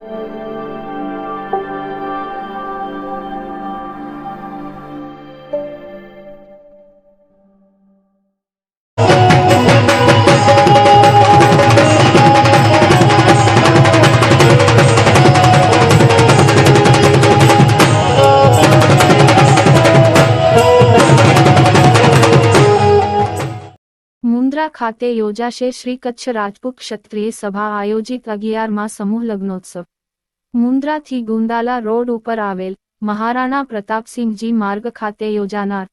મુન્દ્રા ખાતે યોજાશે શ્રી કચ્છ રાજપૂત ક્ષત્રિય સભા આયોજિત અગિયારમાં સમૂહ લગ્નોત્સવ. મુન્દ્રાથી ગુંદાલા રોડ ઉપર આવેલ મહારાણા પ્રતાપસિંહજી માર્ગ ખાતે યોજાનાર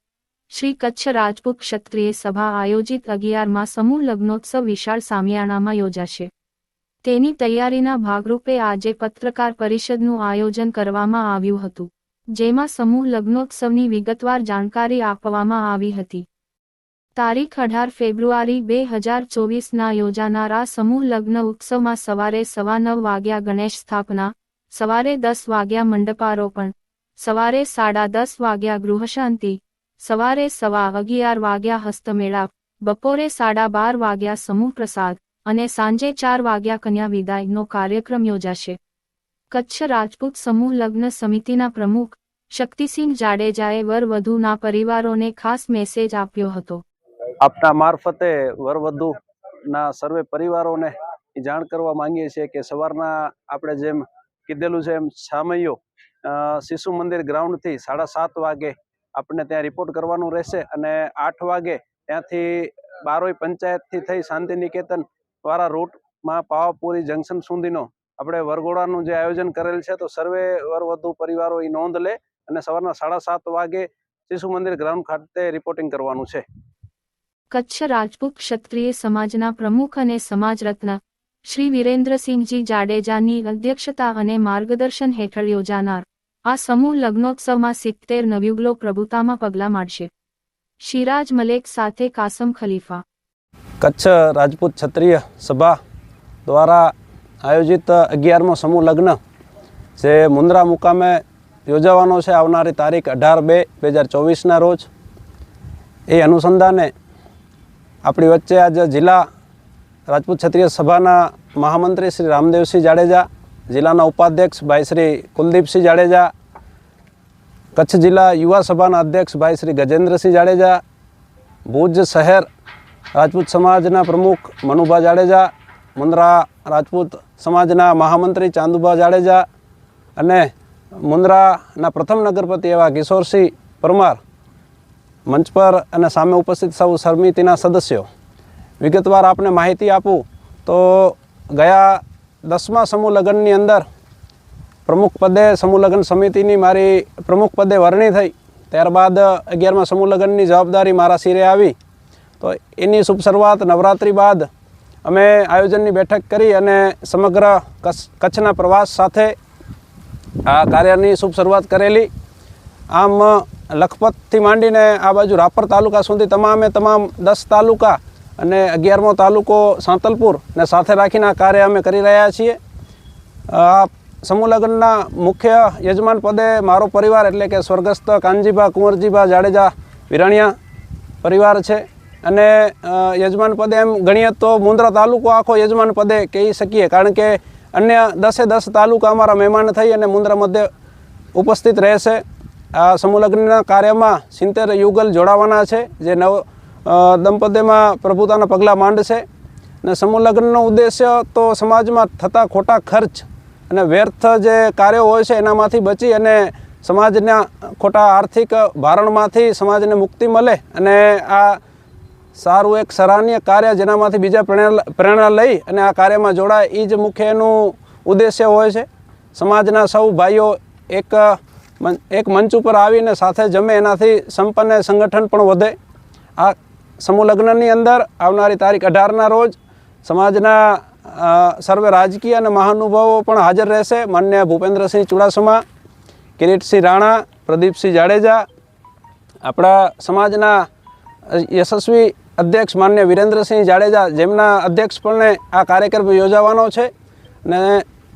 શ્રી કચ્છ રાજપૂત ક્ષત્રિય સભા આયોજિત અગિયારમાં સમૂહ લગ્નોત્સવ વિશાળ સામિયાણામાં યોજાશે. તેની તૈયારીના ભાગરૂપે આજે પત્રકાર પરિષદનું આયોજન કરવામાં આવ્યું હતું, જેમાં સમૂહ લગ્નોત્સવની વિગતવાર જાણકારી આપવામાં આવી હતી. તારીખ અઢાર ફેબ્રુઆરી બે હજાર ચોવીસના યોજાનારા સમૂહ લગ્ન ઉત્સવમાં સવારે સવા નવ વાગ્યા ગણેશ સ્થાપના, સવારે દસ વાગ્યા મંડપારોપણ, સવારે સાડા દસ વાગ્યા ગૃહશાંતિ, સવારે સવા અગિયાર વાગ્યા હસ્તમેળાપ બપોરે સાડા બાર વાગ્યા સમૂહ પ્રસાદ અને સાંજે ચાર વાગ્યા કન્યા વિદાયનો કાર્યક્રમ યોજાશે. કચ્છ રાજપૂત સમૂહ લગ્ન સમિતિના પ્રમુખ શક્તિસિંહ જાડેજાએ વર વધુના પરિવારોને ખાસ મેસેજ આપ્યો હતો. આપના મારફતે વરવધુના સર્વે પરિવારોને જાણ કરવા માંગીએ છીએ કે સવારના આપણે જેમ કીધેલું છે એમ સામૈયો શિશુ મંદિર ગ્રાઉન્ડથી સાડા સાત વાગે આપણે ત્યાં રિપોર્ટ કરવાનું રહેશે અને આઠ વાગે ત્યાંથી બારોઈ પંચાયતથી થઈ શાંતિ નિકેતન વાળા રૂટમાં પાવાપુરી જંકશન સુધીનો આપણે વરઘોડાનું જે આયોજન કરેલ છે તો સર્વે વરવધુ પરિવારો એ નોંધ લે અને સવારના સાડા સાત વાગે શિશુ મંદિર ગ્રાઉન્ડ ખાતે રિપોર્ટિંગ કરવાનું છે. કચ્છ રાજપૂત ક્ષત્રિય સમાજના પ્રમુખ અને સમાજ રત્ન શ્રી વિરેન્દ્રસિંહજી જાડેજાની અધ્યક્ષતા અને માર્ગદર્શન હેઠળ યોજાનાર આ સમૂહ લગ્નોત્સવમાં સિત્તેર નવયુગલો પ્રભુતામાં પગલાં માંડશે શિરાજ મલેક સાથે કાસમ ખલીફા. કચ્છ રાજપૂત ક્ષત્રિય સભા દ્વારા આયોજિત અગિયારમો સમૂહ લગ્ન જે મુન્દ્રા મુકામે યોજાવાનો છે આવનારી તારીખ અઢાર બે બે હજાર ચોવીસના રોજ. એ અનુસંધાને આપણી વચ્ચે આજે જિલ્લા રાજપૂત ક્ષત્રિય સભાના મહામંત્રી શ્રી રામદેવસિંહ જાડેજા, જિલ્લાના ઉપાધ્યક્ષ ભાઈ શ્રી કુલદીપસિંહ જાડેજા, કચ્છ જિલ્લા યુવા સભાના અધ્યક્ષ ભાઈ શ્રી ગજેન્દ્રસિંહ જાડેજા, ભુજ શહેર રાજપૂત સમાજના પ્રમુખ મનુભા જાડેજા, મુન્દ્રા રાજપૂત સમાજના મહામંત્રી ચાંદુભા જાડેજા અને મુન્દ્રાના પ્રથમ નગરપતિ એવા કિશોરસિંહ પરમાર મંચ પર અને સામે ઉપસ્થિત સૌ સમિતિના સદસ્યો. વિગતવાર આપને માહિતી આપું તો ગયા દસમા સમૂહ લગ્નની અંદર પ્રમુખ પદે સમૂહ લગ્ન સમિતિની મારી પ્રમુખ પદે વરણી થઈ. ત્યારબાદ અગિયારમાં સમૂહ લગ્નની જવાબદારી મારા શિરે આવી. તો એની શુભ શરૂઆત નવરાત્રિ બાદ અમે આયોજનની બેઠક કરી અને સમગ્ર કચ્છ કચ્છના પ્રવાસ સાથે આ કાર્યની શુભ શરૂઆત કરેલી. આમ લખપતથી માંડીને આ બાજુ રાપર તાલુકા સુધી તમામે તમામ દસ તાલુકા અને અગિયારમો તાલુકો સાંતલપુર ને સાથે રાખીને આ કાર્ય અમે કરી રહ્યા છીએ. આ સમૂહ મુખ્ય યજમાન પદે મારો પરિવાર એટલે કે સ્વર્ગસ્થ કાનજીભા, કુંવરજીભા, જાડેજા, વિરાણિયા પરિવાર છે. અને યજમાન પદે એમ ગણીએ તો મુન્દ્રા તાલુકો આખો યજમાન પદે કહી શકીએ. કારણ કે અન્ય દસે દસ તાલુકા અમારા મહેમાન થઈ અને મુન્દ્રા મધ્ય ઉપસ્થિત રહેશે. આ સમૂહલગ્નના કાર્યમાં સિત્તેર યુગલ જોડાવાના છે, જે નવ દંપતીમાં પ્રભુતાના પગલાં માંડશે અને સમૂહલગ્નનો ઉદ્દેશ્ય તો સમાજમાં થતા ખોટા ખર્ચ અને વ્યર્થ જે કાર્યો હોય છે, એનામાંથી બચી અને સમાજના ખોટા આર્થિક ભારણમાંથી સમાજને મુક્તિ મળે અને આ સારું એક સરાહનીય કાર્ય જેનામાંથી બીજા પ્રેરણા લઈ અને આ કાર્યમાં જોડાય એ જ મુખ્ય એનું ઉદ્દેશ્ય હોય છે. સમાજના સૌ ભાઈઓ એક એક મંચ ઉપર આવીને સાથે જમે, એનાથી સંપન્ન સંગઠન પણ વધે. આ સમૂહ લગ્નની અંદર આવનારી તારીખ અઢારના રોજ સમાજના સર્વે રાજકીય અને મહાનુભાવો પણ હાજર રહેશે. માન્ય ભૂપેન્દ્રસિંહ ચુડાસમા, કિરીટસિંહ રાણા, પ્રદીપસિંહ જાડેજા, આપણા સમાજના યશસ્વી અધ્યક્ષ માન્ય વિરેન્દ્રસિંહ જાડેજા જેમના અધ્યક્ષપણે આ કાર્યક્રમ યોજાવાનો છે ને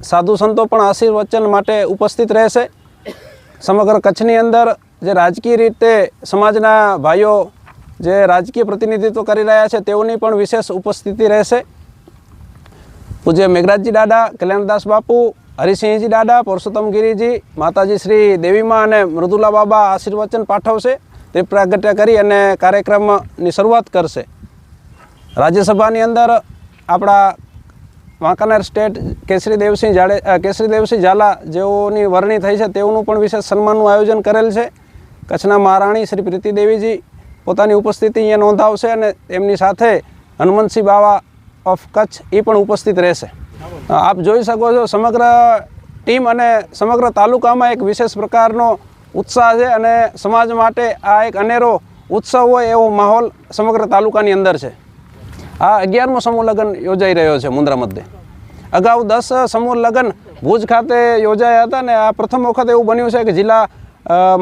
સાધુ સંતો પણ આશીર્વચન માટે ઉપસ્થિત રહેશે. સમગ્ર કચ્છની અંદર જે રાજકીય રીતે સમાજના ભાઈઓ જે રાજકીય પ્રતિનિધિત્વ કરી રહ્યા છે, તેઓની પણ વિશેષ ઉપસ્થિતિ રહેશે. પૂજ્ય મેઘરાજજી દાદા કલ્યાણદાસ બાપુ, હરિસિંહજી દાદા પરસોત્તમ ગિરિજી, માતાજી શ્રી દેવીમાં અને મૃદુલા બાબા આશીર્વચન પાઠવશે. તે પ્રાગટ્ય કરી અને કાર્યક્રમની શરૂઆત કરશે. રાજ્યસભાની અંદર આપણા વાંકાનેર સ્ટેટ કેસરી દેવસિંહ જાડે કેસરી દેવસિંહ ઝાલા જેઓની વરણી થઈ છે, તેઓનું પણ વિશેષ સન્માનનું આયોજન કરેલ છે. કચ્છના મહારાણી શ્રી પ્રીતિદેવીજી પોતાની ઉપસ્થિતિ અહીંયા નોંધાવશે અને એમની સાથે હનુમંતસિંહ બાવા ઓફ કચ્છ એ પણ ઉપસ્થિત રહેશે. આપ જોઈ શકો છો સમગ્ર ટીમ અને સમગ્ર તાલુકામાં એક વિશેષ પ્રકારનો ઉત્સાહ છે અને સમાજ માટે આ એક અનેરો ઉત્સવ હોય એવો માહોલ સમગ્ર તાલુકાની અંદર છે. આ અગિયારમો સમૂહ લગ્ન યોજાઈ રહ્યો છે મુન્દ્રા મધ્યે. અગાઉ દસ સમૂહ લગ્ન ભુજ ખાતે યોજાયા હતા ને આ પ્રથમ વખત એવું બન્યું છે કે જિલ્લા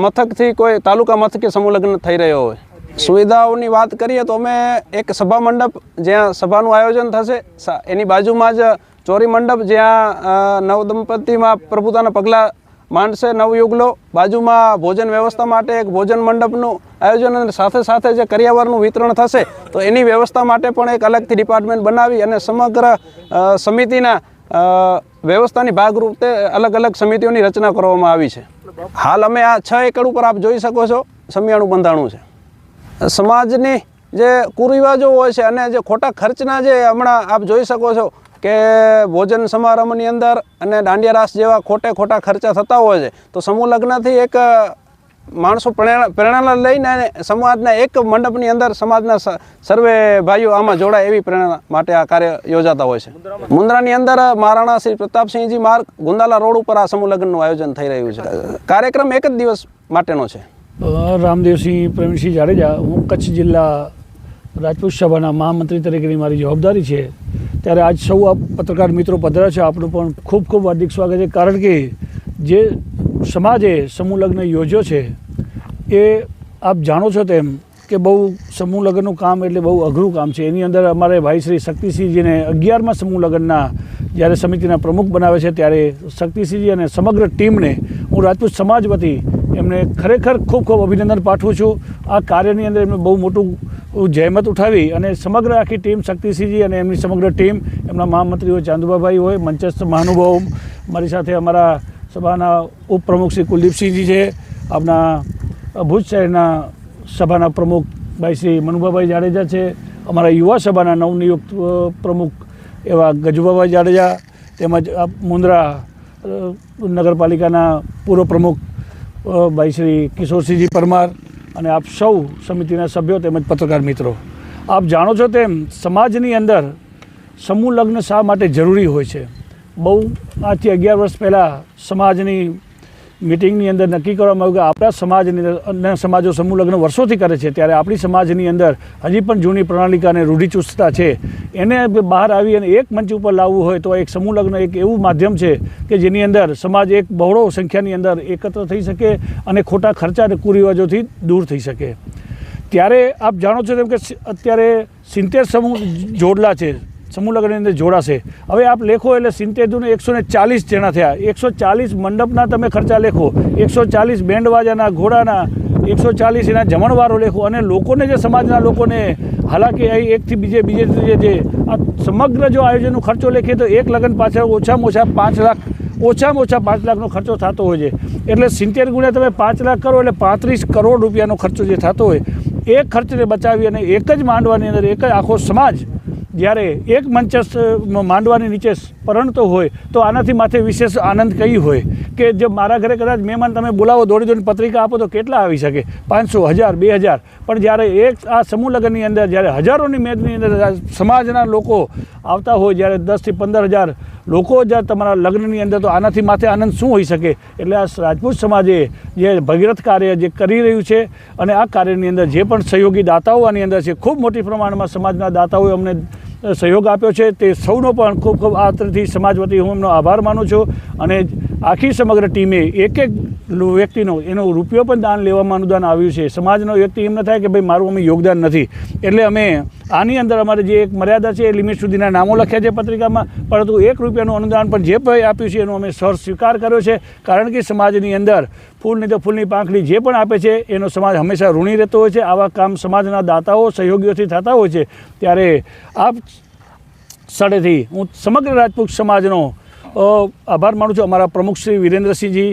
મથકથી કોઈ તાલુકા મથકે સમૂહ લગ્ન થઈ રહ્યો હોય. સુવિધાઓની વાત કરીએ તો અમે એક સભા મંડપ જ્યાં સભાનું આયોજન થશે એની બાજુમાં જ ચોરી મંડપ જ્યાં નવદંપતિમાં પ્રભુતાના પગલાં માંડશે નવયુગલો. બાજુમાં ભોજન વ્યવસ્થા માટે એક ભોજન મંડપનું આયોજન અને સાથે સાથે જે કરિયાવરનું વિતરણ થશે, તો એની વ્યવસ્થા માટે પણ એક અલગથી ડિપાર્ટમેન્ટ બનાવી અને સમગ્ર સમિતિના વ્યવસ્થાની ભાગરૂપે અલગ અલગ સમિતિઓની રચના કરવામાં આવી છે. હાલ અમે આ છ એકડ ઉપર આપ જોઈ શકો છો, સમિયાણું બંધાણું છે. સમાજની જે કુરિવાજો હોય છે અને જે ખોટા ખર્ચના જે હમણાં આપ જોઈ શકો છો કે ભોજન સમારંભની અંદર અને દાંડિયા રાસ જેવા ખોટે ખોટા ખર્ચા થતા હોય છે, તો સમૂહ લગ્નથી એક માણસો પ્રેરણા લઈને સમાજના એક મંડપની અંદર સમાજના સર્વે ભાઈઓ આમાં જોડાય એવી પ્રેરણા માટે આ કાર્ય યોજાતા હોય છે. મુન્દ્રાની અંદર મહારાણા શ્રી પ્રતાપસિંહજી માર્ગ ગુંદાલા રોડ ઉપર આ સમૂહ લગ્નનું આયોજન થઈ રહ્યું છે. કાર્યક્રમ એક જ દિવસ માટેનો છે. રામદેવસિંહ પ્રેમસિંહ જાડેજા, હું કચ્છ જિલ્લા રાજપૂત સભાના મહામંત્રી તરીકેની મારી જવાબદારી છે. ત્યારે આજ સૌ આ પત્રકાર મિત્રો પધરા છે. આપણું પણ ખૂબ ખૂબ હાર્દિક સ્વાગત છે. કારણ કે જે સમાજે સમૂહ લગ્ન યોજ્યો છે, એ આપ જાણો છો તેમ કે બહુ સમૂહ લગ્નનું કામ એટલે બહુ અઘરું કામ છે. એની અંદર અમારે ભાઈ શ્રી શક્તિસિંહજીને અગિયારમાં સમૂહ લગ્નના જ્યારે સમિતિના પ્રમુખ બનાવે છે, ત્યારે શક્તિસિંહજી અને સમગ્ર ટીમને હું રાજપૂત સમાજ વતી એમને ખરેખર ખૂબ ખૂબ અભિનંદન પાઠવું છું. આ કાર્યની અંદર એમને બહુ મોટું જહેમત ઉઠાવી અને સમગ્ર આખી ટીમ શક્તિસિંહજી અને એમની સમગ્ર ટીમ, એમના મહામંત્રીઓ ચાંદુબાભાઈ હોય, મંચસ્થ મહાનુભાવ, મારી સાથે અમારા સભાના ઉપપ્રમુખ શ્રી કુલદીપસિંહજી છે આપણા ભુજ શહેરના સભાના પ્રમુખ ભાઈ શ્રી મનુભાભાઈ જાડેજા છે, અમારા યુવા સભાના નવનિયુક્ત પ્રમુખ એવા ગજુભાભાઈ જાડેજા, તેમજ મુન્દ્રા નગરપાલિકાના પૂર્વ પ્રમુખ ભાઈ શ્રી કિશોરસિંહજી પરમાર અને આપ સૌ સમિતિના સભ્યો તેમજ પત્રકાર મિત્રો. આપ જાણો છો તેમ સમાજની અંદર સમૂહ લગ્ન શા માટે જરૂરી હોય છે? બહુ આજથી અગિયાર વર્ષ પહેલાં સમાજની મિટિંગની અંદર નક્કી કરવામાં આવ્યું કે આપણા સમાજની અંદર સમાજો સમૂહ લગ્ન વર્ષોથી કરે છે, ત્યારે આપણી સમાજની અંદર હજી પણ જૂની પ્રણાલિકા અને રૂઢિચુસ્તતા છે. એને બહાર આવી અને એક મંચ ઉપર લાવવું હોય તો એક સમૂહ લગ્ન એક એવું માધ્યમ છે કે જેની અંદર સમાજ એક બહોળો સંખ્યાની અંદર એકત્ર થઈ શકે અને ખોટા ખર્ચા અને કુરિવાજોથી દૂર થઈ શકે. ત્યારે આપ જાણો છો તેમ કે અત્યારે સિત્તેર સમૂહ જોડલા છે. સમૂહ લગ્નની અંદર જોડાશે. હવે આપ લેખો એટલે સિત્તેર દૂને એકસો ને ચાલીસ જણા થયા. એકસો ચાલીસ મંડપના તમે ખર્ચા લેખો. એકસો ચાલીસ બેન્ડવાજાના ઘોડાના, એકસો ચાલીસ એના જમણવારો લેખો. અને લોકોને જે સમાજના લોકોને, હાલાકી અહીં એકથી બીજે બીજે જે, આ સમગ્ર જો આયોજનનો ખર્ચો લેખીએ તો એક લગ્ન પાછળ ઓછામાં ઓછા પાંચ લાખ, ઓછામાં ઓછા પાંચ લાખનો ખર્ચો થતો હોય છે. એટલે સિત્તેર ગુણ્યા તમે પાંચ લાખ કરો એટલે પાંત્રીસ કરોડ રૂપિયાનો ખર્ચો જે થતો હોય, એ ખર્ચને બચાવી અને એક જ માંડવાની અંદર એક જ આખો સમાજ જ્યારે એક મંચસ્થ માંડવાની નીચે પરણતો હોય, તો આનાથી માથે વિશેષ આનંદ કઈ હોય? કે જે મારા ઘરે કદાચ મહેમાન તમે બોલાવો, દોડી દોડીને પત્રિકા આપો, તો કેટલા આવી શકે? પાંચસો, હજાર, બે હજાર. પણ જ્યારે એક આ સમૂહ લગ્નની અંદર, જ્યારે હજારોની મેદની અંદર સમાજના લોકો આવતા હોય, જ્યારે દસથી પંદર હજાર લોકો જ તમારા લગ્નની અંદર, તો આનાથી માથે આનંદ શું હોઈ શકે? એટલે આ રાજપૂત સમાજે જે ભગીરથ કાર્ય જે કરી રહ્યું છે, અને આ કાર્યની અંદર જે પણ સહયોગી દાતાઓ આની અંદર છે, ખૂબ મોટી પ્રમાણમાં સમાજના દાતાઓએ અમને સહયોગ આપ્યો છે. તે સૌનો પણ ખૂબ ખૂબ આત્રથી સમાજ વતી હું એમનો આભાર માનું છું અને આખી સમગ્ર ટીમે એક એક વ્યક્તિનો એનો રૂપિયો પણ દાન લેવામાં અનુદાન આવ્યું છે. સમાજનો વ્યક્તિ એમ ન થાય કે ભાઈ મારું અમે યોગદાન નથી. એટલે અમે આની અંદર અમારે જે એક મર્યાદા છે એ લિમિટ સુધીના નામો લખ્યા છે પત્રિકામાં, પરંતુ એક રૂપિયાનું અનુદાન પણ જે પણ આપ્યું છે એનો અમે સર સ્વીકાર કર્યો છે. કારણ કે સમાજની અંદર ફૂલની તો ફૂલની પાંખડી જે પણ આપે છે, એનો સમાજ હંમેશા ઋણી રહેતો હોય છે. આવા કામ સમાજના દાતાઓ સહયોગીઓથી થતા હોય છે. ત્યારે આપ સ્થળેથી હું સમગ્ર રાજપૂત સમાજનો આભાર માનું છું. અમારા પ્રમુખ શ્રી વિરેન્દ્રસિંહજી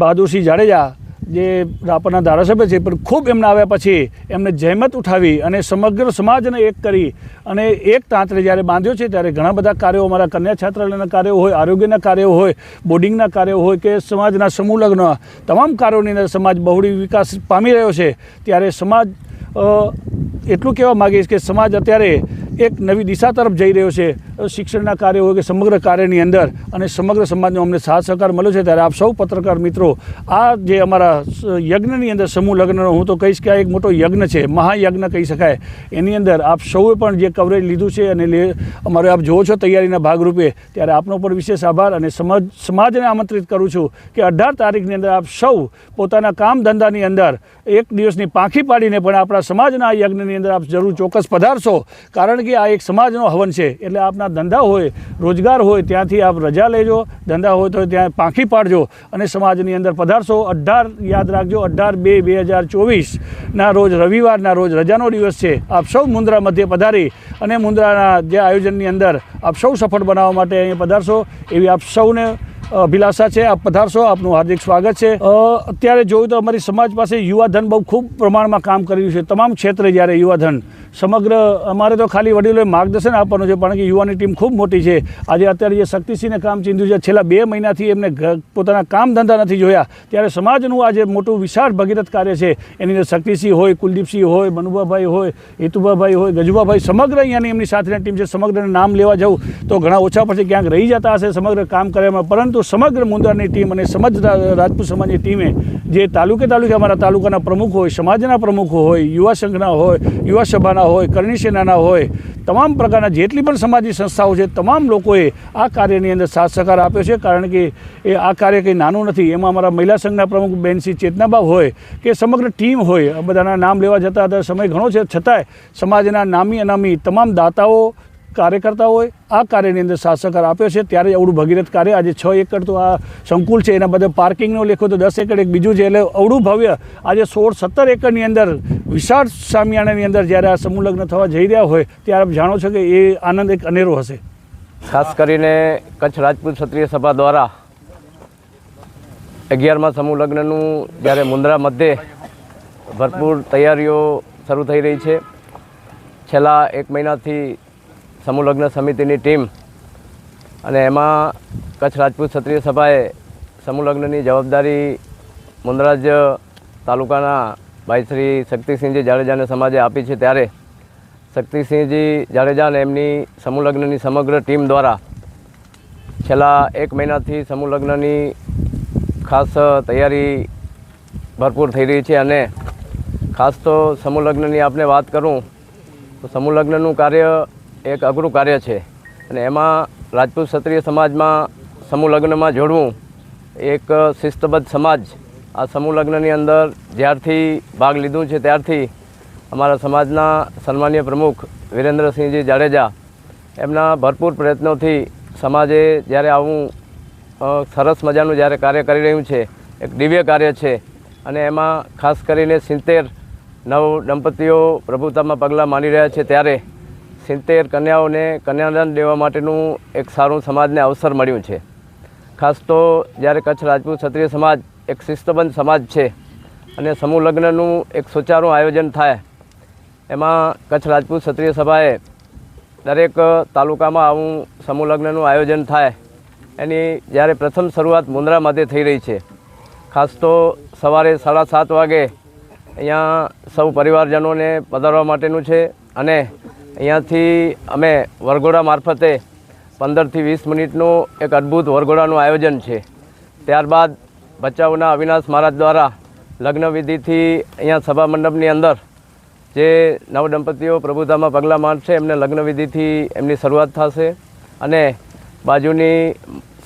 બહાદુરસિંહ જાડેજા, જે રાપરના ધારાસભ્ય છે, પણ ખૂબ એમના આવ્યા પછી એમને જહેમત ઉઠાવી અને સમગ્ર સમાજને એક કરી અને એક તાંત્રે જ્યારે બાંધ્યો છે, ત્યારે ઘણા બધા કાર્યો અમારા કન્યા છાત્રાલયના કાર્યો હોય, આરોગ્યના કાર્યો હોય, બોર્ડિંગના કાર્યો હોય કે સમાજના સમૂહ લગ્ન, તમામ કાર્યોની અંદર સમાજ બહુડી વિકાસ પામી રહ્યો છે. ત્યારે સમાજ એટલું કહેવા માગીશ કે સમાજ અત્યારે એક નવી દિશા તરફ જઈ રહ્યો છે. શિક્ષણના કાર્ય હોય કે સમગ્ર કાર્યની અંદર અને સમગ્ર સમાજનો અમને સાથ સહકાર મળ્યો છે ત્યારે આપ સૌ પત્રકાર મિત્રો, આ જે અમારા યજ્ઞની અંદર સમૂહ લગ્નનો હું તો કહીશ કે આ એક મોટો યજ્ઞ છે, મહાયજ્ઞ કહી શકાય. એની અંદર આપ સૌએ પણ જે કવરેજ લીધું છે અને અમારે આપ જોવો છો તૈયારીના ભાગરૂપે, ત્યારે આપનો પણ વિશેષ આભાર અને સમાજ, સમાજને આમંત્રિત કરું છું કે અઢાર તારીખની અંદર આપ સૌ પોતાના કામ ધંધાની અંદર એક દિવસની પાંખી પાડીને પણ આપણા સમાજના આ યજ્ઞની અંદર આપ જરૂર ચોક્કસ પધારશો. કારણ કે આ એક સમાજનો હવન છે. એટલે આપના ધંધા હોય, રોજગાર હોય, ત્યાંથી આપ રજા લેજો. ધંધા હોય તો ત્યાં પાંખી પાડજો અને સમાજની અંદર પધારશો. અઢાર, યાદ રાખજો, અઢાર બે બે હજાર ચોવીસના રોજ રવિવારના રોજ રજાનો દિવસ છે. આપ સૌ મુન્દ્રા મધ્યે પધારી અને મુન્દ્રાના જે આયોજનની અંદર આપ સૌ સફળ બનાવવા માટે અહીંયા પધારશો. એવી આપ સૌને અભિલાષા છે, આપ પધારશો, આપનું હાર્દિક સ્વાગત છે. અત્યારે જોયું તો અમારી સમાજ પાસે યુવાધન બહુ ખૂબ પ્રમાણમાં કામ કરી રહ્યું છે. તમામ ક્ષેત્રે જ્યારે યુવાધન, સમગ્ર અમારે તો ખાલી વડીલોએ માર્ગદર્શન આપવાનું છે પણ કે યુવાની ટીમ ખૂબ મોટી છે. આજે અત્યારે જે શક્તિસિંહને કામ ચીંધ્યું છે, છેલ્લા બે મહિનાથી એમને પોતાના કામ ધંધા નથી જોયા. ત્યારે સમાજનું આજે મોટું વિશાળ ભગીરથ કાર્ય છે. એની અંદર શક્તિસિંહ હોય, કુલદીપસિંહ હોય મનુભાભાઈ હોય હેતુભાભાઈ હોય, ગજુભાભાઈ, સમગ્ર અહીંયાની એમની સાથેની ટીમ છે. સમગ્રને નામ લેવા જવું તો ઘણા ઓછા પછી ક્યાંક રહી જતા હશે, સમગ્ર કામ કરવામાં પરંતુ સમગ્ર મુંદ્રાની ટીમ અને સમાજ રાજપૂત સમાજની ટીમે જે તાલુકે તાલુકે અમારા તાલુકાના પ્રમુખ હોય, સમાજના પ્રમુખો હોય, યુવા સંઘના હોય, યુવા સભાના હોય, કરણી સેનાના હોય, તમામ પ્રકારના જેટલી પણ સમાજની સંસ્થાઓ છે, તમામ લોકોએ આ કાર્યની અંદર સાથ સહકાર આપ્યો છે, કારણ કે એ આ કાર્ય કંઈ નાનું નથી. એમાં અમારા મહિલા સંઘના પ્રમુખ બેનસી ચેતનાબા હોય, કે સમગ્ર ટીમ હોય બધાના નામ લેવા જતા સમય ઘણો છે. છતાંય સમાજના નામી અનામી તમામ દાતાઓ કાર્યકર્તાઓએ આ કાર્યની અંદર સાથ સહકાર આપ્યો છે. ત્યારે અવડું ભગીરથ કાર્ય આજે છ એકર તો આ સંકુલ છે. એના બધે પાર્કિંગનો લેખો તો દસ એકર એક બીજું છે. એટલે અવડું ભવ્ય આજે સોળ સત્તર એકરની અંદર વિશાળ સામિયાણાની અંદર જ્યારે આ સમૂહલગ્ન થવા જઈ રહ્યા હોય, ત્યારે આપ જાણો છો કે એ આનંદ એક અનેરો હશે. ખાસ કરીને કચ્છ રાજપૂત ક્ષત્રિય સભા દ્વારા અગિયારમાં સમૂહ લગ્નનું જ્યારે મુન્દ્રા મધ્યે ભરપૂર તૈયારીઓ શરૂ થઈ રહી છે. છેલ્લા એક મહિનાથી સમૂહ લગ્ન સમિતિની ટીમ અને એમાં કચ્છ રાજપૂત ક્ષત્રિય સભાએ સમૂહ લગ્નની જવાબદારી મુન્દ્રાજ તાલુકાના ભાઈ શ્રી શક્તિસિંહજી જાડેજાને સમાજે આપી છે ત્યારે શક્તિસિંહજી જાડેજાને એમની સમૂહ લગ્નની સમગ્ર ટીમ દ્વારા છેલ્લા એક મહિનાથી સમૂહ લગ્નની ખાસ તૈયારી ભરપૂર થઈ રહી છે અને ખાસ તો સમૂહ લગ્નની આપણે વાત કરું તો સમૂહ લગ્નનું કાર્ય એક અઘરું કાર્ય છે. અને એમાં રાજપૂત ક્ષત્રિય સમાજમાં સમૂહ લગ્નમાં જોડવું એક શિસ્તબદ્ધ સમાજ. આ સમૂહ લગ્નની અંદર જ્યારથી ભાગ લીધું છે ત્યારથી અમારા સમાજના સન્માનીય પ્રમુખ વિરેન્દ્રસિંહજી જાડેજા એમના ભરપૂર પ્રયત્નોથી સમાજે જ્યારે આવું સરસ મજાનું જ્યારે કાર્ય કરી રહ્યું છે, એક દિવ્ય કાર્ય છે અને એમાં ખાસ કરીને સિત્તેર નવ દંપતીઓ પ્રભુતામાં પગલાં માની રહ્યા છે ત્યારે સિત્તેર કન્યાઓને કન્યાદાન દેવા માટેનું એક સારું સમાજને અવસર મળ્યું છે. ખાસ તો જ્યારે કચ્છ રાજપૂત ક્ષત્રિય સમાજ એક શિસ્તબંધ સમાજ છે અને સમૂહ લગ્નનું એક સુચારું આયોજન થાય, એમાં કચ્છ રાજપૂત ક્ષત્રિય સભાએ દરેક તાલુકામાં આવું સમૂહ લગ્નનું આયોજન થાય. એની જ્યારે પ્રથમ શરૂઆત મુન્દ્રામાંથી થઈ રહી છે. ખાસ તો સવારે સાડા સાત વાગે અહીંયા સૌ પરિવારજનોને પધારવા માટેનું છે અને અહીંયાથી અમે વરઘોડા મારફતે પંદરથી વીસ મિનિટનું એક અદ્ભુત વરઘોડાનું આયોજન છે. ત્યારબાદ ભચાઉના અવિનાશ મહારાજ દ્વારા લગ્ન વિધિથી અહીંયા સભા મંડપની અંદર જે નવ દંપતીઓ પ્રભુતામાં પગલાં માંડશે એમને લગ્નવિધિથી એમની શરૂઆત થશે અને બાજુની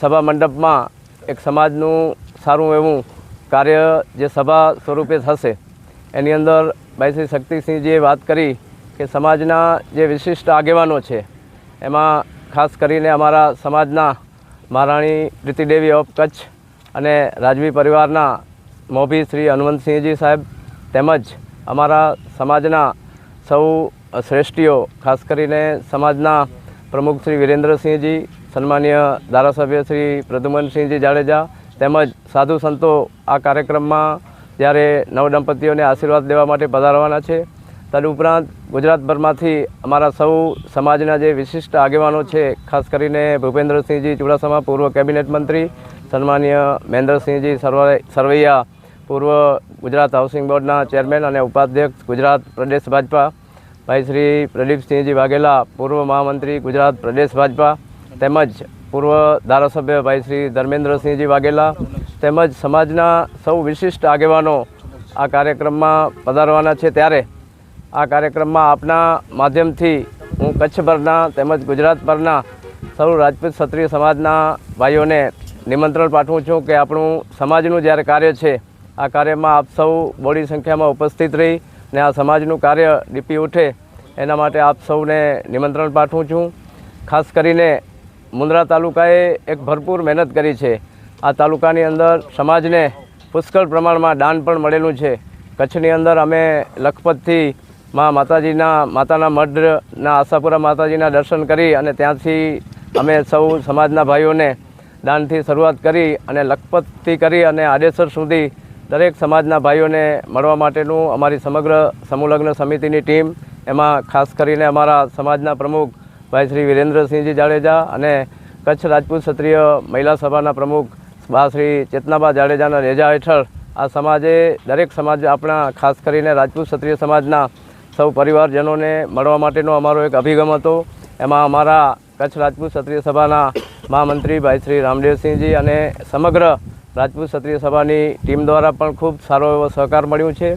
સભા મંડપમાં એક સમાજનું સારું એવું કાર્ય જે સભા સ્વરૂપે થશે, એની અંદર ભાઈ શ્રી શક્તિસિંહજીએ વાત કરી કે સમાજના જે વિશિષ્ટ આગેવાનો છે, એમાં ખાસ કરીને અમારા સમાજના મહારાણી પ્રીતિદેવી ઓફ કચ્છ અને રાજવી પરિવારના મોભી શ્રી હનુમંતસિંહજી સાહેબ તેમજ અમારા સમાજના સૌ શ્રેષ્ઠીઓ, ખાસ કરીને સમાજના પ્રમુખ શ્રી વિરેન્દ્રસિંહજી, સન્માનીય ધારાસભ્ય શ્રી પ્રદ્યુમનસિંહજી જાડેજા તેમજ સાધુ સંતો આ કાર્યક્રમમાં જ્યારે નવદંપતીઓને આશીર્વાદ દેવા માટે પધારવાના છે. તદુપરાંત ગુજરાતભરમાંથી અમારા સૌ સમાજના જે વિશિષ્ટ આગેવાનો છે, ખાસ કરીને ભૂપેન્દ્રસિંહજી ચુડાસમા, પૂર્વ કેબિનેટ મંત્રી, સન્માનીય મહેન્દ્રસિંહજી સરવૈ સરવૈયા, પૂર્વ ગુજરાત હાઉસિંગ બોર્ડના ચેરમેન અને ઉપાધ્યક્ષ, ગુજરાત પ્રદેશ ભાજપા, ભાઈ શ્રી પ્રદીપસિંહજી વાઘેલા, પૂર્વ મહામંત્રી, ગુજરાત પ્રદેશ ભાજપા, તેમજ પૂર્વ ધારાસભ્ય ભાઈ શ્રી ધર્મેન્દ્રસિંહજી વાઘેલા, તેમજ સમાજના સૌ વિશિષ્ટ આગેવાનો આ કાર્યક્રમમાં પધારવાના છે. ત્યારે આ કાર્યક્રમમાં આપના માધ્યમથી હું કચ્છભરના તેમજ ગુજરાત પરના સૌ રાજપૂત ક્ષત્રિય સમાજના ભાઈઓને નિમંત્રણ પાઠવું છું કે આપણું સમાજનું જ્યારે કાર્ય છે, આ કાર્યમાં આપ સૌ બોડી સંખ્યામાં ઉપસ્થિત રહી ને આ સમાજનું કાર્ય ડીપી ઉઠે, એના માટે આપ સૌને નિમંત્રણ પાઠવું છું. ખાસ કરીને મુન્દ્રા તાલુકાએ એક ભરપૂર મહેનત કરી છે. આ તાલુકાની અંદર સમાજને પુષ્કળ પ્રમાણમાં દાન પણ મળેલું છે. કચ્છની અંદર અમે લખપતથી મા માતાજીના, માતાના મઢના, આશાપુરા માતાજીના દર્શન કરી અને ત્યાંથી અમે સૌ સમાજના ભાઈઓને દાનથી શરૂઆત કરી અને લખપતથી કરી અને આડેસર સુધી દરેક સમાજના ભાઈઓને મળવા માટેનું અમારી સમગ્ર સમૂહલગ્ન સમિતિની ટીમ, એમાં ખાસ કરીને અમારા સમાજના પ્રમુખ ભાઈ શ્રી વિરેન્દ્રસિંહજી જાડેજા અને કચ્છ રાજપૂત ક્ષત્રિય મહિલા સભાના પ્રમુખ બા શ્રી ચેતનાબા જાડેજાના નેજા હેઠળ આ સમાજે, દરેક સમાજ આપણા, ખાસ કરીને રાજપૂત ક્ષત્રિય સમાજના સૌ પરિવારજનોને મળવા માટેનો અમારો એક અભિગમ હતો. એમાં અમારા કચ્છ રાજપૂત ક્ષત્રિય સભાના મહામંત્રી ભાઈ શ્રી રામદેવસિંહજી અને સમગ્ર રાજપૂત ક્ષત્રિય સભાની ટીમ દ્વારા પણ ખૂબ સારો એવો સહકાર મળ્યો છે.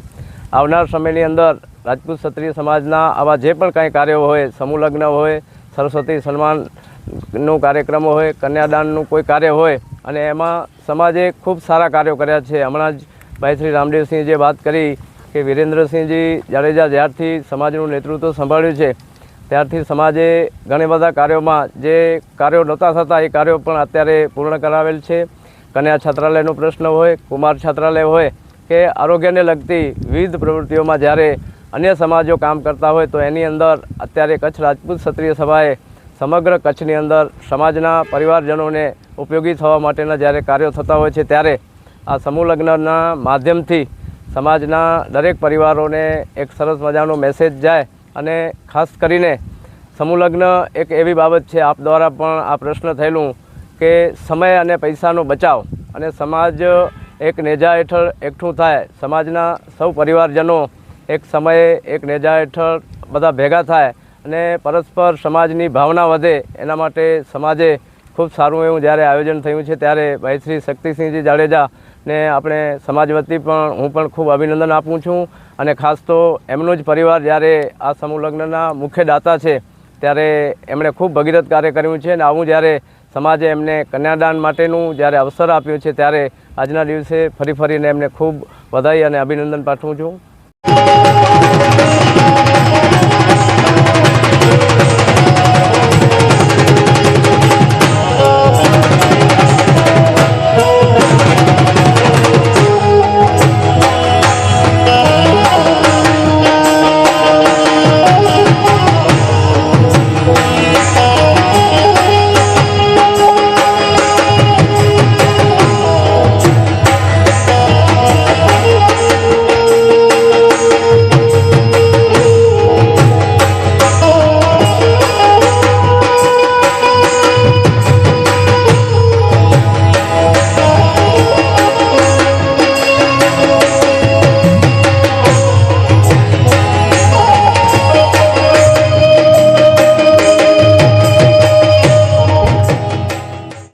આવનાર સમયની અંદર રાજપૂત ક્ષત્રિય સમાજના આવા જે પણ કાંઈ કાર્યો હોય, સમૂહ લગ્ન હોય, સરસ્વતી સન્માનનું કાર્યક્રમ હોય, કન્યાદાનનું કોઈ કાર્ય હોય અને એમાં સમાજે ખૂબ સારા કાર્યો કર્યા છે. હમણાં જ ભાઈ શ્રી રામદેવસિંહ જે વાત કરી કે વિરેન્દ્રસિંહજી જાડેજા જ્યારથી સમાજનું નેતૃત્વ સંભાળ્યું છે, ત્યારથી સમાજે ઘણા બધા કાર્યોમાં જે કાર્યો નહોતા થતા, એ કાર્યો પણ અત્યારે પૂર્ણ કરાવેલ છે. કન્યા છાત્રાલયનો પ્રશ્ન હોય, કુમાર છાત્રાલય હોય કે આરોગ્યને લગતી વિવિધ પ્રવૃત્તિઓમાં જ્યારે અન્ય સમાજો કામ કરતા હોય, તો એની અંદર અત્યારે કચ્છ રાજપૂત ક્ષત્રિય સભાએ સમગ્ર કચ્છની અંદર સમાજના પરિવારજનોને ઉપયોગી થવા માટેના જ્યારે કાર્યો થતા હોય છે, ત્યારે આ સમૂહ લગ્નના માધ્યમથી સમાજના દરેક પરિવારોને એક સરસ મજાનો મેસેજ જાય અને ખાસ કરીને સમૂહલગ્ન એક એવી બાબત છે, આપ દ્વારા પણ આ પ્રશ્ન થયેલું કે સમય અને પૈસાનો બચાવ અને સમાજ એક નેજા હેઠળ એકઠું થાય, સમાજના સૌ પરિવારજનો એક સમયે એક નેજા હેઠળ બધા ભેગા થાય અને પરસ્પર સમાજની ભાવના વધે, એના માટે સમાજે ખૂબ સારું એવું જ્યારે આયોજન થયું છે, ત્યારે ભાઈ શ્રી શક્તિસિંહજી જાડેજા ને આપણે સમાજ વતી પણ હું પણ ખૂબ અભિનંદન આપું છું. અને ખાસ તો એમનો જ પરિવાર જ્યારે આ સમૂહ લગ્નના મુખ્ય દાતા છે, ત્યારે એમણે ખૂબ ભગીરથ કાર્ય કર્યું છે. અને આવું જ્યારે સમાજે એમને કન્યાદાન માટેનું જ્યારે અવસર આપ્યો છે, ત્યારે આજના દિવસે ફરી ફરીને એમને ખૂબ વધાઈ અને અભિનંદન પાઠવું છું.